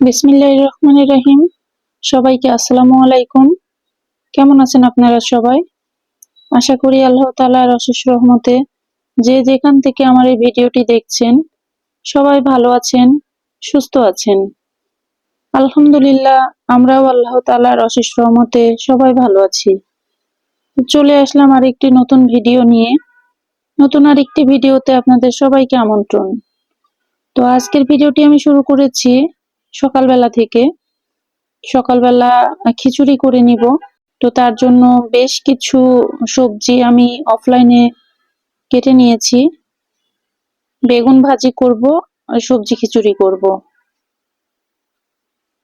বিসমিল্লাহির রহমানির রহিম। সবাইকে আসসালামু আলাইকুম। কেমন আছেন আপনারা সবাই? আশা করি আল্লাহ তাআলার অশেষ রহমতে যে যেখান থেকে আমার এই ভিডিওটি দেখছেন, সবাই ভালো আছেন, সুস্থ আছেন। আলহামদুলিল্লাহ, আমরাও আল্লাহ তাআলার অশেষ রহমতে সবাই ভালো আছি। চলে আসলাম আরেকটি নতুন ভিডিও নিয়ে। নতুন আরেকটি ভিডিওতে আপনাদের সবাইকে আমন্ত্রণ। তো আজকের ভিডিওটি আমি শুরু করেছি সকালবেলা থেকে। সকালবেলা খিচুড়ি করে নিব। তো তার জন্য বেশ কিছু সবজি আমি অফলাইনে কেটে নিয়েছি। বেগুন ভাজি করব, সবজি খিচুড়ি করব।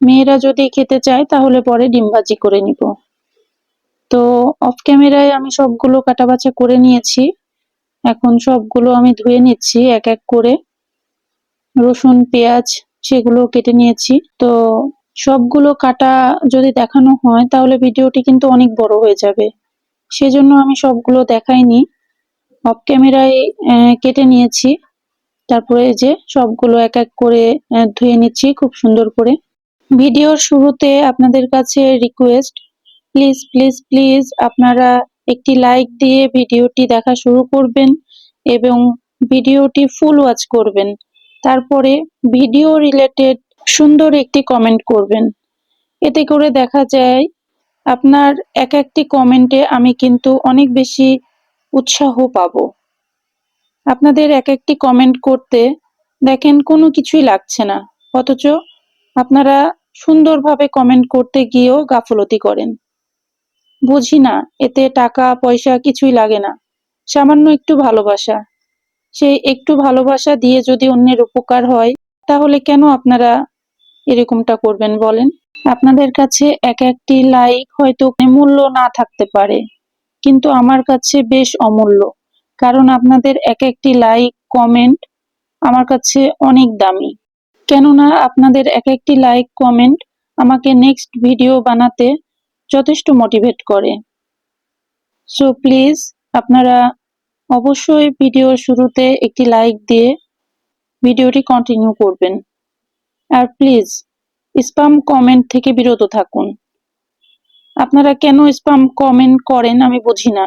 মেয়েরা যদি খেতে চায়, তাহলে পরে ডিম ভাজি করে নিব। তো অফ ক্যামেরায় আমি সবগুলো কাটাবাছা করে নিয়েছি। এখন সবগুলো আমি ধুয়ে নিচ্ছি এক এক করে। রসুন, পেঁয়াজ সেগুলো কেটে নিয়েছি। তো সবগুলো কাটা যদি দেখানো হয়, তাহলে ভিডিওটি কিন্তু অনেক বড় হয়ে যাবে। সেজন্য আমি সবগুলো দেখাইনি। অফ ক্যামেরায় কেটে নিয়েছি। তারপরে যে সবগুলো এক এক করে ধুয়ে নিচ্ছি খুব সুন্দর করে। ভিডিওর শুরুতে আপনাদের কাছে রিকোয়েস্ট প্লিজ প্লিজ প্লিজ আপনারা একটি লাইক দিয়ে ভিডিওটি দেখা শুরু করবেন এবং ভিডিওটি ফুল ওয়াচ করবেন। তারপরে ভিডিও রিলেটেড সুন্দর একটি কমেন্ট করবেন। এতে করে দেখা যায়, আপনার এক একটি কমেন্টে আমি কিন্তু অনেক বেশি উৎসাহ পাব। আপনাদের এক একটি কমেন্ট করতে দেখেন কোনো কিছুই লাগছে না, অথচ আপনারা সুন্দরভাবে কমেন্ট করতে গিয়েও গাফলতি করেন। বুঝি না, এতে টাকা, পয়সা কিছুই লাগে না, সামান্য একটু ভালোবাসা। সেই একটু ভালোবাসা দিয়ে যদি অন্যের উপকার হয়, তাহলে কেন আপনারা এরকমটা করবেন বলেন? আপনাদের কাছে এক একটি লাইক হয়তো মূল্য না থাকতে পারে, কিন্তু আমার কাছে বেশ অমূল্য। কারণ আপনাদের এক একটি লাইক, কমেন্ট আমার কাছে অনেক দামি। কেননা আপনাদের এক একটি লাইক, কমেন্ট আমাকে নেক্সট ভিডিও বানাতে যথেষ্ট মোটিভেট করে। সো প্লিজ, আপনারা অবশ্যই ভিডিওর শুরুতে একটি লাইক দিয়ে ভিডিওটি কন্টিনিউ করবেন। আর প্লিজ স্পাম কমেন্ট থেকে বিরত থাকুন। আপনারা কেন স্পাম কমেন্ট করেন আমি বুঝি না।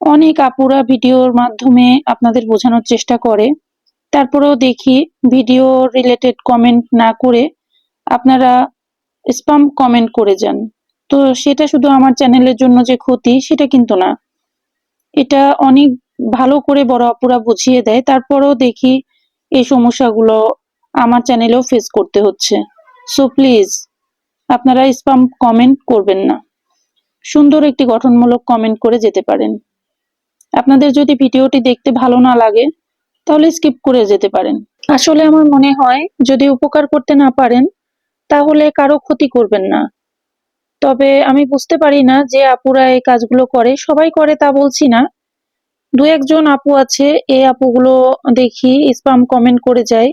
অনেক আপুরা ভিডিওর মাধ্যমে আপনাদের বোঝানোর চেষ্টা করে। তারপরেও দেখি ভিডিও রিলেটেড কমেন্ট না করে আপনারা স্পাম কমেন্ট করে যান। তো সেটা শুধু আমার চ্যানেলের জন্য যে ক্ষতি, সেটা কিন্তু না। এটা অনেক ভালো করে বড় আপুরা বুঝিয়ে দেয়, তারপরেও দেখি এই সমস্যাগুলো আমার চ্যানেলেও ফেস করতে হচ্ছে। সো প্লিজ আপনারা স্পাম কমেন্ট করবেন না। সুন্দর একটি গঠনমূলক কমেন্ট করে যেতে পারেন। আপনাদের যদি ভিডিওটি দেখতে ভালো না লাগে, তাহলে স্কিপ করে যেতে পারেন। আসলে আমার মনে হয়, যদি উপকার করতে না পারেন, তাহলে কারও ক্ষতি করবেন না। তবে আমি বুঝতে পারি না যে আপুরা এই কাজগুলো করে, সবাই করে তা বলছি না। দু একজন আপু আছে, এই আপুগুলো দেখি স্পাম কমেন্ট করে যায়।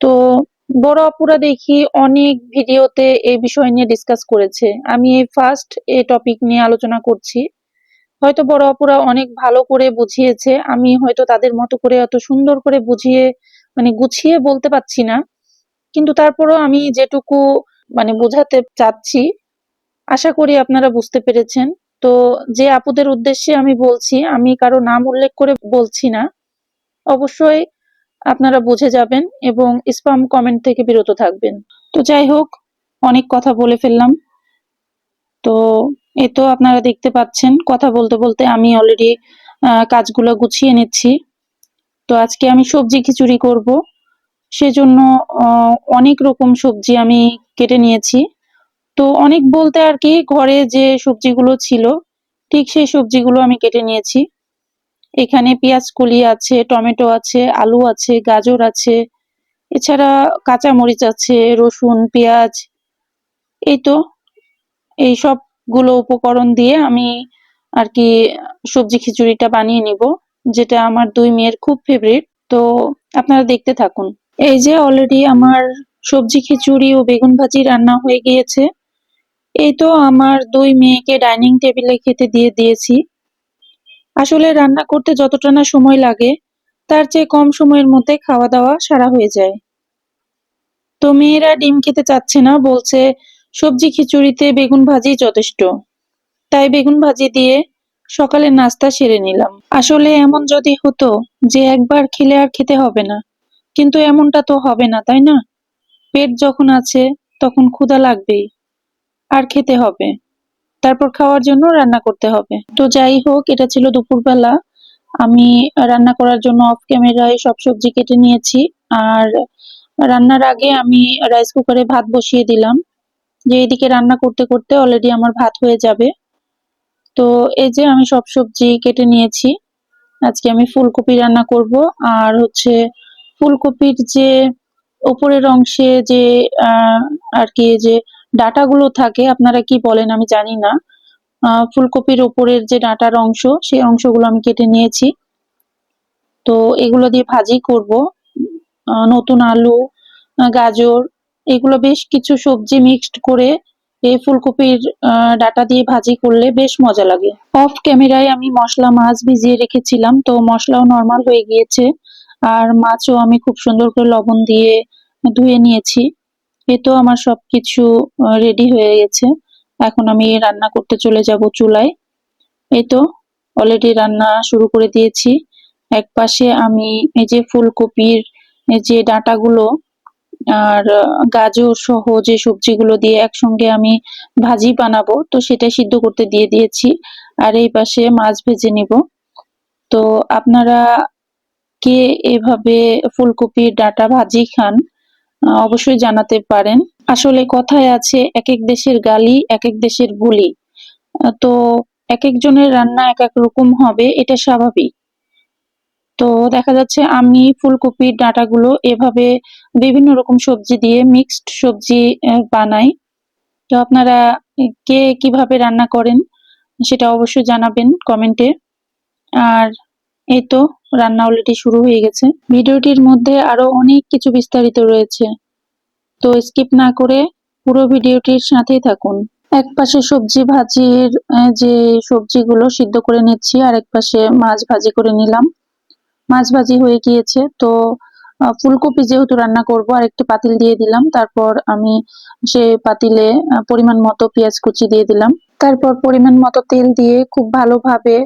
তো বড় আপুরা দেখি অনেক ভিডিওতে এই বিষয় নিয়ে ডিসকাস করেছে। আমি এই ফার্স্ট এই টপিক নিয়ে আলোচনা করছি। হয়তো বড় আপুরা অনেক ভালো করে বুঝিয়েছে, আমি হয়তো তাদের মতো করে এত সুন্দর করে বুঝিয়ে মানে গুছিয়ে বলতে পারছি না। কিন্তু তারপরও আমি যেটুকু মানে বোঝাতে চাচ্ছি, আশা করি আপনারা বুঝতে পেরেছেন। তো যে আপুদের উদ্দেশ্যে আমি বলছি, আমি কারও নাম উল্লেখ করে বলছি না, অবশ্যই আপনারা বুঝে যাবেন এবং স্পাম কমেন্ট থেকে বিরত থাকবেন। তো যাই হোক, অনেক কথা বলে ফেললাম। তো এ তো আপনারা দেখতে পাচ্ছেন, কথা বলতে বলতে আমি অলরেডি কাজগুলো গুছিয়ে নিচ্ছি। তো আজকে আমি সবজি খিচুড়ি করব। সেজন্য অনেক রকম সবজি আমি কেটে নিয়েছি। তো অনেক বলতে আর কি, ঘরে যে সবজিগুলো ছিল, ঠিক সেই সবজিগুলো আমি কেটে নিয়েছি। এখানে পেঁয়াজ কলি আছে, টমেটো আছে, আলু আছে, গাজর আছে, এছাড়া কাঁচা মরিচ আছে, রসুন, পেঁয়াজ, এই তো। এই সবগুলো উপকরণ দিয়ে আমি আর কি সবজি খিচুড়িটা বানিয়ে নিব, যেটা আমার দুই মেয়ের খুব ফেভারিট তো আপনারা দেখতে থাকুন। এই যে অলরেডি আমার সবজি খিচুড়ি ও বেগুন ভাজি রান্না হয়ে গিয়েছে। এই তো আমার দুই মেয়েকে ডাইনিং টেবিলে খেতে দিয়ে দিয়েছি। আসলে রান্না করতে যতটা না সময় লাগে, তার চেয়ে কম সময়ের মধ্যে খাওয়া দাওয়া সারা হয়ে যায়। তো মেয়েরা ডিম খেতে চাচ্ছে না, বলছে সবজি খিচুড়িতে বেগুন ভাজি যথেষ্ট। তাই বেগুন ভাজি দিয়ে সকালের নাস্তা সেরে নিলাম। আসলে এমন যদি হতো যে একবার খেলে আর খেতে হবে না, কিন্তু এমনটা তো হবে না, তাই না? পেট যখন আছে, তখন ক্ষুধা লাগবেই। আর খেতে হবে। তারপর খাওয়ার জন্য রান্না করতে হবে। তো যাই হোক, এটা ছিল দুপুরবেলা। আমি রান্না করার জন্য অফ ক্যামেরায় সব সবজি কেটে নিয়েছি। আর রান্নার আগে আমি রাইস কুকারে ভাত বসিয়ে দিলাম। যে এদিকে রান্না করতে করতে অলরেডি আমার ভাত হয়ে যাবে। তো এই যে আমি সব সবজি কেটে নিয়েছি। আজকে আমি ফুলকপি রান্না করব। আর হচ্ছে ফুলকপির যে ওপরের অংশে যে আর কি, যে ডাটাগুলো থাকে, আপনারা কি বলেন আমি জানি না। ফুলকপির ওপরের যে ডাটার অংশ, সেই অংশগুলো আমি কেটে নিয়েছি। তো এগুলো দিয়ে ভাজি করব। নতুন আলু গাজর, এগুলো বেশ কিছু সবজি মিক্সড করে এই ফুলকপির ডাটা দিয়ে ভাজি করলে বেশ মজা লাগে। অফ ক্যামেরায় আমি মশলা, মাছ ভিজিয়ে রেখেছিলাম, তো মশলাও নর্মাল হয়ে গিয়েছে। আর মাছও আমি খুব সুন্দর করে লবণ দিয়ে ধুয়ে নিয়েছি। এ তো আমার সবকিছু রেডি হয়ে গেছে। এখন আমি রান্না করতে চলে যাব চুলায়। এই তো অলরেডি রান্না শুরু করে দিয়েছি। এক পাশে আমি এই যে ফুলকপির যে ডাঁটাগুলো আর গাজর সহ যে সবজিগুলো দিয়ে একসঙ্গে আমি ভাজি বানাবো, তো সেটা সিদ্ধ করতে দিয়ে দিয়েছি। আর এই পাশে মাছ ভেজে নিব। তো আপনারা কে এভাবে ফুলকপির ডাঁটা ভাজি খান অবশ্যই জানাতে পারেন। আসলে কথায় আছে এক এক দেশের গালি এক এক দেশের বুলি। তো এক একজনের রান্না এক এক রকম হবে, এটা স্বাভাবিক। তো দেখা যাচ্ছে আমি ফুলকপির ডাঁটাগুলো এভাবে বিভিন্ন রকম সবজি দিয়ে মিক্সড সবজি বানাই। তো আপনারা কে কীভাবে রান্না করেন, সেটা অবশ্যই জানাবেন কমেন্টে। আর এই তো রান্না অলরেডি শুরু হয়ে গেছে। ভিডিওটির মধ্যে আরও অনেক কিছু বিস্তারিত রয়েছে। তো স্কিপ না করে পুরো ভিডিওটির সাথেই থাকুন। এক পাশে সবজি ভাজির যে সবজিগুলো সিদ্ধ করে নিচ্ছি, আর এক পাশে মাছ ভাজি করে নিলাম। মাছ ভাজি হয়ে গিয়েছে, তো ফুলকপি যেহেতু রান্না করব, আর একটি পাতিল দিয়ে দিলাম। তারপর আমি সে পাতিলে পরিমাণ মতো পেঁয়াজ কুচি দিয়ে দিলাম। তারপর পরিমাণ মতো তেল দিয়ে খুব ভালোভাবে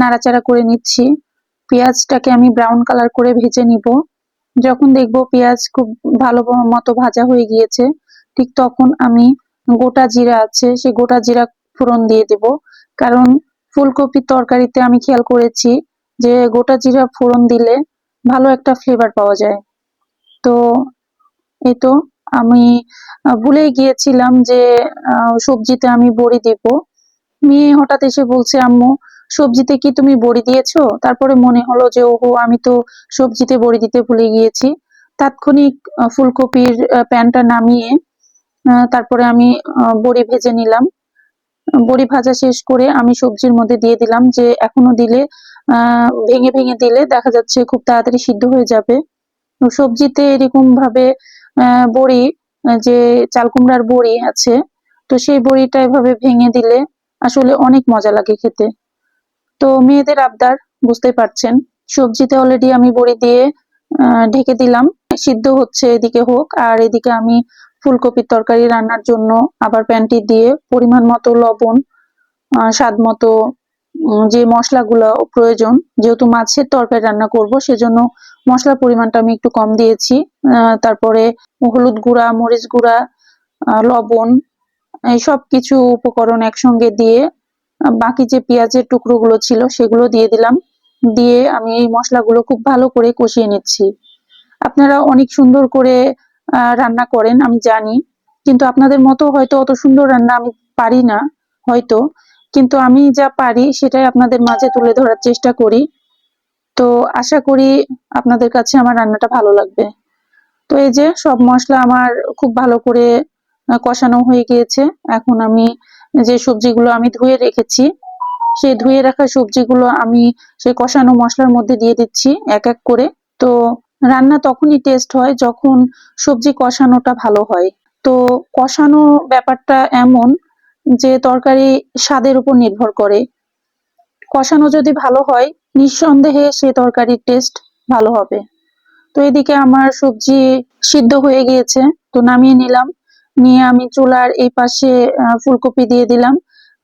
নাড়াচাড়া করে নিচ্ছি। পেঁয়াজটাকে আমি ব্রাউন কালার করে ভেজে নিব। যখন দেখব পেঁয়াজ খুব ভালো মতো ভাজা হয়ে গিয়েছে, ঠিক তখন আমি গোটা জিরা আছে, সেই গোটা জিরা ফোড়ন দিয়ে দেব। কারণ ফুলকপির তরকারিতে আমি খেয়াল করেছি যে গোটা জিরা ফোড়ন দিলে ভালো একটা ফ্লেভার পাওয়া যায়। তো এই তো আমি ভুলেই গিয়েছিলাম যে সবজিতে আমি বড়ি দিব। মেয়ে হঠাৎ এসে বলছে, আম্মু সবজিতে কি তুমি বড়ি দিয়েছ? তারপরে মনে হলো যে, ওহো, আমি তো সবজিতে বড়ি দিতে ভুলে গিয়েছি। তাৎক্ষণিক ফুলকপির প্যানটা নামিয়ে তারপরে আমি বড়ি ভেজে নিলাম। বড়ি ভাজা শেষ করে আমি সবজির মধ্যে দিয়ে দিলাম যে, এখনও দিলে ভেঙে ভেঙে দিলে দেখা যাচ্ছে খুব তাড়াতাড়ি সিদ্ধ হয়ে যাবে। সবজিতে এরকম ভাবে বড়ি যে চাল কুমড়ার বড়ি আছে, তো সেই বড়িটা এভাবে ভেঙে দিলে আসলে অনেক মজা লাগে খেতে। তো মেয়েদের আবদার বুঝতেই পারছেন। সবজিতে অলরেডি আমি বড়ি দিয়ে ঢেকে দিলাম। সিদ্ধ হচ্ছে এদিকে হোক, আর এদিকে আমি ফুলকপির তরকারি রান্নার জন্য আবার প্যানটি দিয়ে পরিমাণ মতো লবণ স্বাদ মতো যে মশলাগুলো প্রয়োজন, যেহেতু মাছের তরকারি রান্না করব, সেজন্য মশলার পরিমাণটা আমি একটু কম দিয়েছি। তারপরে হলুদ গুঁড়া, মরিচ গুঁড়া লবণ, এই সব কিছু উপকরণ একসঙ্গে দিয়ে বাকি যে পেঁয়াজের টুকরোগুলো ছিল সেগুলো দিয়ে দিলাম। দিয়ে আমি এই মশলাগুলো খুব ভালো করে কষিয়ে নিচ্ছি। আপনারা অনেক সুন্দর করে রান্না করেন, আমি জানি। কিন্তু আপনাদের মতো হয়তো অত সুন্দর রান্না আমি পারি না, হয়তো। কিন্তু আমি যা পারি সেটাই আপনাদের মাঝে তুলে ধরার চেষ্টা করি। তো আশা করি আপনাদের কাছে আমার রান্নাটা ভালো লাগবে। তো এই যে সব মশলা আমার খুব ভালো করে কষানো হয়ে গিয়েছে। এখন আমি যে সবজিগুলো আমি ধুয়ে রেখেছি, সেই ধুয়ে রাখা সবজিগুলো আমি সেই কষানো মশলার মধ্যে দিয়ে দিচ্ছি এক এক করে। তো রান্না তখনই টেস্ট হয় যখন সবজি কষানোটা ভালো হয়। তো কষানো ব্যাপারটা এমন যে তরকারি স্বাদের উপর নির্ভর করে। কষানো যদি ভালো হয়, নিঃসন্দেহে সে তরকারির টেস্ট ভালো হবে। তো এদিকে আমার সবজি সিদ্ধ হয়ে গিয়েছে, তো নামিয়ে নিলাম। নিয়ে আমি চুলার এই পাশে ফুলকপি দিয়ে দিলাম।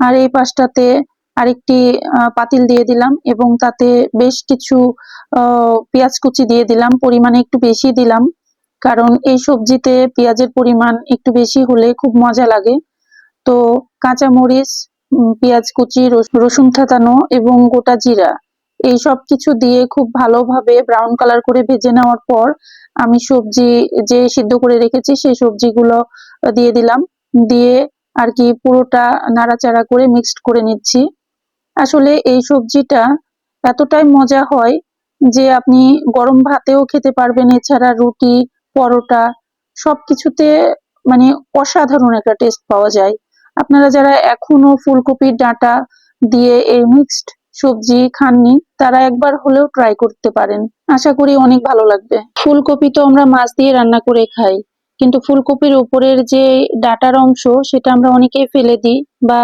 আর এই পাশটাতে আরেকটি পাতিল দিয়ে দিলাম এবং তাতে বেশ কিছু পেঁয়াজ কুচি দিয়ে দিলাম। পরিমাণে একটু বেশি দিলাম কারণ এই সবজিতে পেঁয়াজের পরিমাণ একটু বেশি হলে খুব মজা লাগে। তো কাঁচা মরিচ উম, পেঁয়াজ কুচি রস- রসুন থাতানো এবং গোটা জিরা। এই সব কিছু দিয়ে খুব ভালোভাবে ব্রাউন কালার করে ভেজে নেওয়ার পর আমি সবজি যে সিদ্ধ করে রেখেছি সেই সবজিগুলো দিয়ে দিলাম। দিয়ে আর কি পুরোটা নাড়াচাড়া করে মিক্সড করে নিচ্ছি। আসলে এই সবজিটা এতটাই মজা হয় যে আপনি গরম ভাতেও খেতে পারবেন, এছাড়া রুটি, পরোটা সবকিছুতে মানে অসাধারণ একটা টেস্ট পাওয়া যায়। আপনারা যারা এখনও ফুলকপির ডাঁটা দিয়ে এই মিক্সড সবজি, খাননি, তারা একবার হলেও ট্রাই করতে পারেন। আশা করি অনেক ভালো লাগবে। ফুলকপি তো আমরা মাছ দিয়ে রান্না করে খাই, কিন্তু ফুলকপির উপরের যে ডাটার অংশ, সেটা আমরা অনেকেই ফেলে দিই বা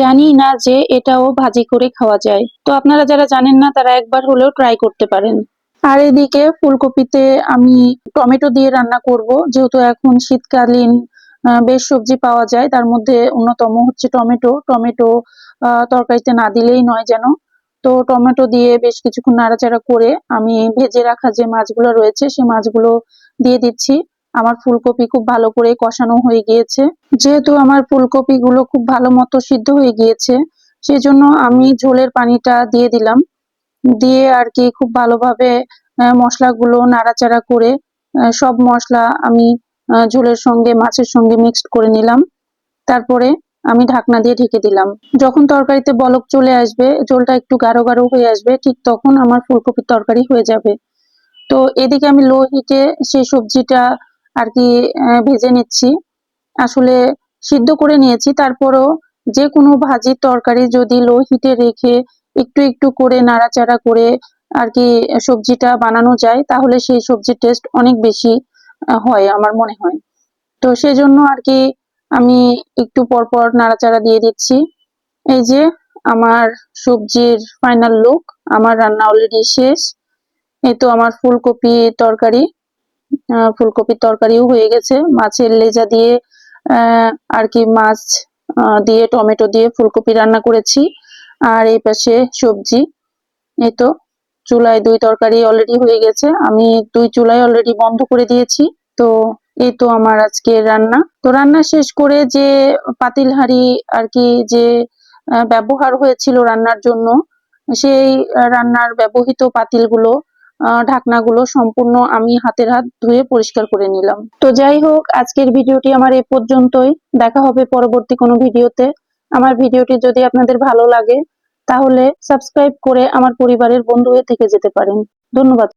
জানি না যে এটাও ভাজি করে খাওয়া যায়। তো আপনারা যারা জানেন না, তারা একবার হলেও ট্রাই করতে পারেন। আর এদিকে ফুলকপিতে আমি টমেটো দিয়ে রান্না করব, যেহেতু এখন শীতকালীন বেশ সবজি পাওয়া যায়, তার মধ্যে অন্যতম হচ্ছে টমেটো। টমেটো তরকারিতে না দিলেই নয় যেন। তো টমেটো দিয়ে বেশ কিছুক্ষণ নাড়াচাড়া করে আমি ভেজে রাখা যে মাছগুলো রয়েছে, সে মাছগুলো দিয়ে দিচ্ছি। আমার ফুলকপি খুব ভালো করে কষানো হয়ে গিয়েছে। যেহেতু আমার ফুলকপি গুলো খুব ভালো মতো সিদ্ধ হয়ে গিয়েছে, সেজন্য আমি ঝোলের পানিটা দিয়ে দিলাম। দিয়ে আর কি খুব ভালোভাবে মশলাগুলো নাড়াচাড়া করে সব মশলা আমি ঝোলের সঙ্গে, মাছের সঙ্গে মিক্সড করে নিলাম। তারপরে আমি ঢাকনা দিয়ে ঢেকে দিলাম। যখন তরকারিতে বলক চলে আসবে, ঝোলটা একটু গাঢ় গাঢ় হয়ে আসবে, ঠিক তখন আমার ফুলকপির তরকারি হয়ে যাবে। তো এদিকে আমি লো হিটে সেই সবজিটা আর কি ভেজে নিচ্ছি। আসলে সিদ্ধ করে নিয়েছি, তারপরও যে কোনো ভাজির তরকারি যদি লো হিটে রেখে একটু একটু করে নাড়াচাড়া করে আর কি সবজিটা বানানো যায়, তাহলে সেই সবজির টেস্ট অনেক বেশি হয় আমার মনে হয়। তো সেজন্য আর কি আমি একটু পরপর নাড়াচাড়া দিয়ে দিচ্ছি। এই যে আমার সবজির ফাইনাল লুক আমার রান্না অলরেডি শেষ। এই তো আমার ফুলকপি তরকারি। ফুলকপির তরকারিও হয়ে গেছে। মাছের লেজা দিয়ে আর কি মাছ দিয়ে টমেটো দিয়ে ফুলকপি রান্না করেছি। আর এই পাশে সবজি। এই তো চুলায় দুই তরকারি অলরেডি হয়ে গেছে। আমি দুই চুলায় অলরেডি বন্ধ করে দিয়েছি। তো এই তো আমার আজকে রান্না। তো রান্না শেষ করে যে পাতিল হাঁড়ি আর কি যে ব্যবহার হয়েছিল রান্নার জন্য, সেই রান্নার ব্যবহৃত পাতিলগুলো ঢাকনাগুলো সম্পূর্ণ আমি হাতের হাত ধুয়ে পরিষ্কার করে নিলাম। তো যাই হোক, আজকের ভিডিওটি আমার এ পর্যন্তই। দেখা হবে পরবর্তী কোনো ভিডিওতে। আমার ভিডিওটি যদি আপনাদের ভালো লাগে, তাহলে সাবস্ক্রাইব করে আমার পরিবারের বন্ধু হয়ে থেকে যেতে পারেন। ধন্যবাদ।